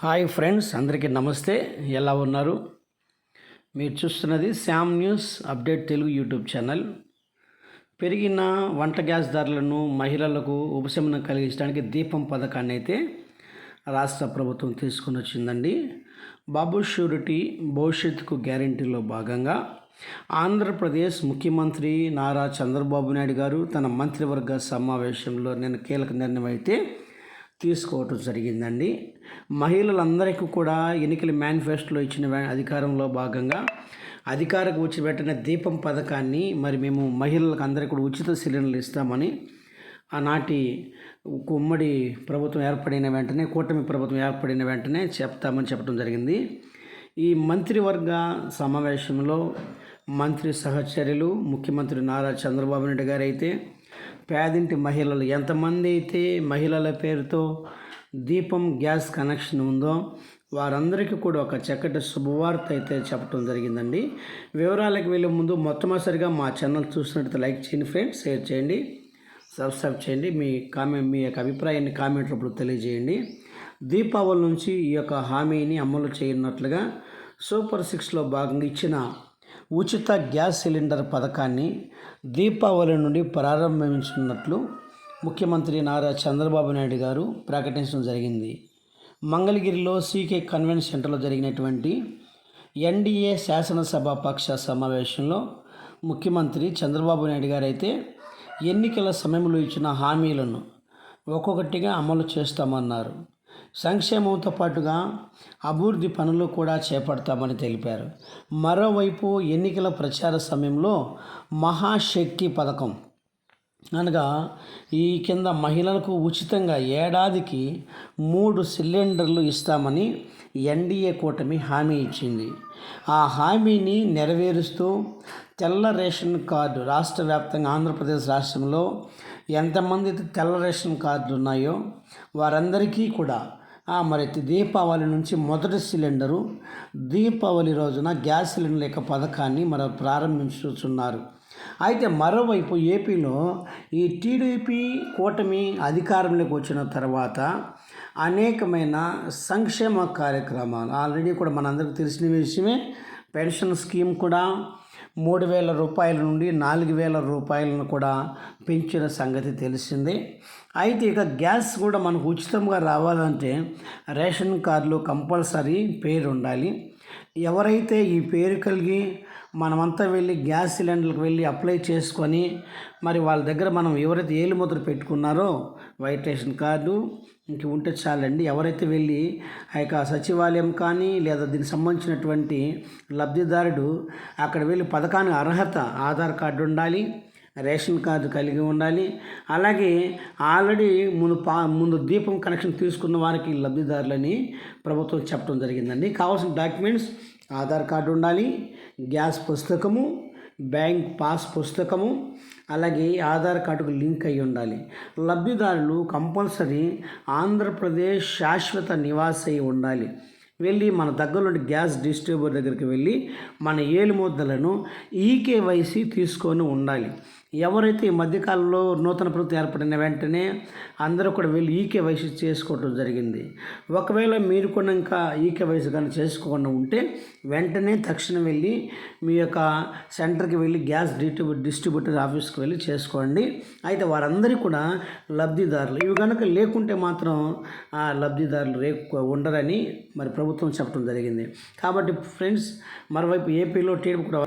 Hi friends అందరికీ నమస్తే. ఎలా ఉన్నారు? మీరు చూస్తున్నది Sam news update Telugu YouTube channel. పెరిగిన వంట గ్యాస్ ధరలను మహిళలకు ఉపశమనం కలిగించడానికి దీపం పథకాన్ని అయితే రాష్ట్ర ప్రభుత్వం తీసుకుని వచ్చిందండి. బాబు షూరిటీ భవిష్యత్తుకు గ్యారంటీలో భాగంగా ఆంధ్రప్రదేశ్ ముఖ్యమంత్రి నారా చంద్రబాబు నాయుడు గారు తన మంత్రివర్గ సమావేశంలో నేను కీలక నిర్ణయం అయితే తీసుకోవటం జరిగిందండి. మహిళలందరికీ కూడా ఎన్నికల మేనిఫెస్టోలో ఇచ్చిన అధికారంలో భాగంగా అధికారకు వచ్చి పెట్టిన దీపం పథకాన్ని మరి మేము మహిళలకు అందరికీ కూడా ఉచిత సిలిండర్లు ఇస్తామని ఆనాటి ఉమ్మడి ప్రభుత్వం ఏర్పడిన వెంటనే కూటమి ప్రభుత్వం ఏర్పడిన వెంటనే చెప్తామని చెప్పడం జరిగింది. ఈ మంత్రివర్గ సమావేశంలో మంత్రి సహచర్యులు ముఖ్యమంత్రి నారా చంద్రబాబు నాయుడు గారు అయితే పేదింటి మహిళలు ఎంతమంది అయితే మహిళల పేరుతో దీపం గ్యాస్ కనెక్షన్ ఉందో వారందరికీ కూడా ఒక చక్కటి శుభవార్త అయితే చెప్పడం జరిగిందండి. వివరాలకు వెళ్ళే ముందు మొట్టమొదటిసారిగా మా ఛానల్ చూసినట్టు లైక్ చేయండి ఫ్రెండ్స్ షేర్ చేయండి సబ్స్క్రైబ్ చేయండి మీ కామెంట్ మీ యొక్క అభిప్రాయాన్ని కామెంట్ రూపంలో తెలియజేయండి. దీపావళి నుంచి ఈ యొక్క హామీని అమలు చేయనట్లుగా సూపర్ సిక్స్లో భాగంగా ఇచ్చిన ఉచిత గ్యాస్ సిలిండర్ పథకాన్ని దీపావళి నుండి ప్రారంభించున్నట్లు ముఖ్యమంత్రి నారా చంద్రబాబు నాయుడు గారు ప్రకటించడం జరిగింది. మంగళగిరిలో సీకే కన్వెన్షన్ సెంటర్లో జరిగినటువంటి ఎన్డీఏ శాసనసభ పక్ష సమావేశంలో ముఖ్యమంత్రి చంద్రబాబు నాయుడు గారు అయితే ఎన్నికల సమయంలో ఇచ్చిన హామీలను ఒక్కొక్కటిగా అమలు చేస్తామన్నారు. సంక్షేమంతో పాటుగా అభివృద్ధి పనులు కూడా చేపడతామని తెలిపారు. మరోవైపు ఎన్నికల ప్రచార సమయంలో మహాశక్తి పథకం అనగా ఈ కింద మహిళలకు ఉచితంగా ఏడాదికి మూడు సిలిండర్లు ఇస్తామని ఎన్డీఏ కూటమి హామీ ఇచ్చింది. ఆ హామీని నెరవేరుస్తూ తెల్ల రేషన్ కార్డు రాష్ట్ర వ్యాప్తంగా ఆంధ్రప్రదేశ్ రాష్ట్రంలో ఎంతమంది తెల్ల రేషన్ కార్డులు ఉన్నాయో వారందరికీ కూడా ఆ, మరి దీపావళి నుంచి మొదటి సిలిండరు దీపావళి రోజున గ్యాస్ సిలిండర్ యొక్క పథకాన్ని మరి ప్రారంభించుతున్నారు అయితే మరోవైపు ఏపీలో ఈ టీడీపీ కూటమి అధికారంలోకి వచ్చిన తర్వాత అనేకమైన సంక్షేమ కార్యక్రమాలు ఆల్రెడీ కూడా మనందరికీ తెలిసిన విషయమే పెన్షన్ స్కీమ్ కూడా మూడు వేల రూపాయల నుండి నాలుగు వేల రూపాయలను కూడా పెంచిన సంగతి తెలిసిందే. అయితే ఇక గ్యాస్ కూడా మనకు ఉచితంగా రావాలంటే రేషన్ కార్డులో కంపల్సరీ పేరు ఉండాలి ఎవరైతే ఈ పేరు కలిగి మనమంతా వెళ్ళి గ్యాస్ సిలిండర్కి వెళ్ళి అప్లై చేసుకొని మరి వాళ్ళ దగ్గర మనం ఎవరైతే ఏలు ముద్ర పెట్టుకున్నారో వైట్ రేషన్ కార్డు ఇంక ఉంటే చాలండి. ఎవరైతే వెళ్ళి ఆ యొక్క సచివాలయం కానీ లేదా దీనికి సంబంధించినటువంటి లబ్ధిదారుడు అక్కడ వెళ్ళి పథకానికి అర్హత ఆధార్ కార్డు ఉండాలి రేషన్ కార్డు కలిగి ఉండాలి. అలాగే ఆల్రెడీ ముందు పా ముందు దీపం కనెక్షన్ తీసుకున్న వారికి లబ్ధిదారులని ప్రభుత్వం చెప్పడం జరిగిందండి. కావాల్సిన డాక్యుమెంట్స్ ఆధార్ కార్డు ఉండాలి గ్యాస్ పుస్తకము బ్యాంక్ పాస్ పుస్తకము అలాగే ఆధార్ కార్డుకు లింక్ అయి ఉండాలి. లబ్ధిదారులు కంపల్సరీ ఆంధ్రప్రదేశ్ శాశ్వత నివాస ఉండాలి. వెళ్ళి మన దగ్గరలోని గ్యాస్ డిస్ట్రిబ్యూటర్ దగ్గరికి వెళ్ళి మన ఏలు ముద్దలను ఈకేవైసీ తీసుకొని ఉండాలి. ఎవరైతే ఈ మధ్యకాలంలో నూతన ప్రభుత్వం ఏర్పడిన వెంటనే అందరూ కూడా వెళ్ళి ఈకేవైసీ చేసుకోవటం జరిగింది. ఒకవేళ మీరు కూడా ఇంకా ఈకేవైసీ కానీ చేసుకోకుండా ఉంటే వెంటనే తక్షణం వెళ్ళి మీ యొక్క సెంటర్కి వెళ్ళి గ్యాస్ డిస్ట్రిబ్యూ డిస్ట్రిబ్యూటర్ ఆఫీస్కి వెళ్ళి చేసుకోండి. అయితే వారందరికీ కూడా లబ్ధిదారులు ఇవి కనుక లేకుంటే మాత్రం ఆ లబ్ధిదారులు రేపు ఉండరని మరి ప్రభుత్వం ప్రభుత్వం చెప్పడం జరిగింది. కాబట్టి ఫ్రెండ్స్ మరోవైపు ఏపీలో టీడీపీ కూడా